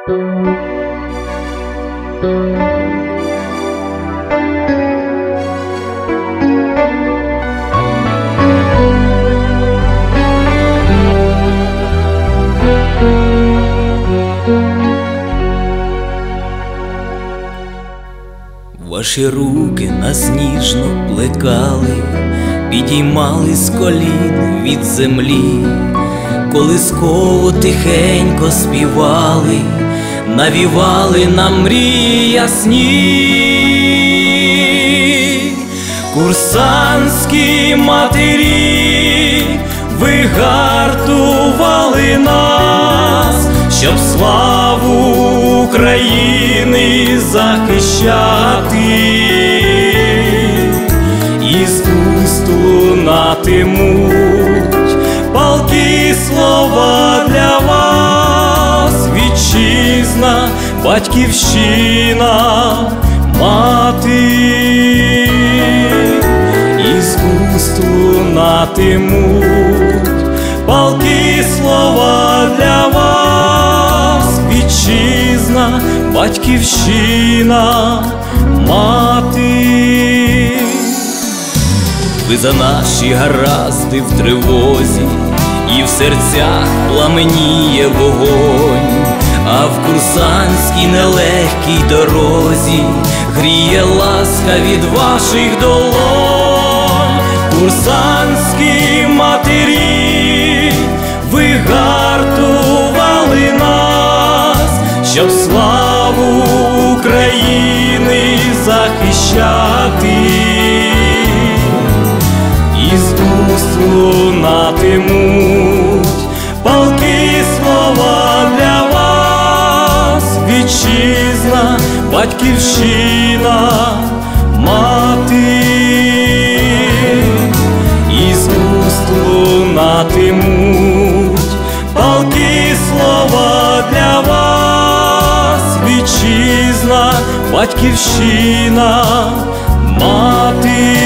Ваші руки нас ніжно плекали, підіймали з колін від землі, колисково тихенько співали, навівали нам мрії ясні, курсантські матері, вигартували нас, щоб славу України захищати, батьківщина, мати, із уст лунатимуть палки слова для вас, вітчизна, батьківщина, мати. Ви за наші гаразди в тривозі, і в серцях пламеніє вогонь, а в курсантській нелегкій дорозі гріє ласка від ваших долонь, курсантські матері, ви гартували нас, щоб славу України захищати. Із уст лунатимуть вітчизна, батьківщина, мати, із уст лунатимуть палки слова для вас, вітчизна, батьківщина, мати.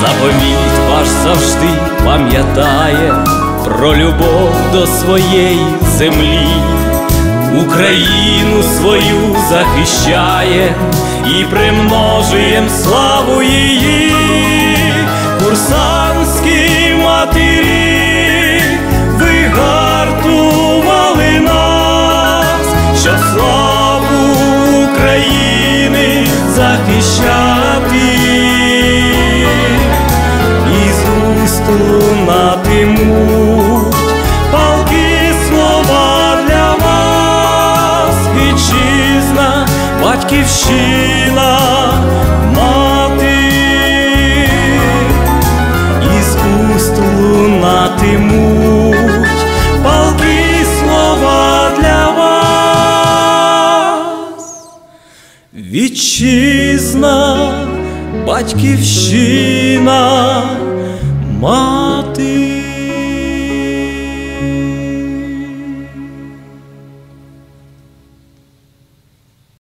Заповіт ваш завжди пам'ятає про любов до своєї землі, Україну свою захищає і примножуєм славу її, курсантські матері, ви гартували нас, щоб славу України захищати. Із уст лунатимуть батьківщина, мати, із уст лунатимуть палки слова для вас, вітчизна батьківщина, мати.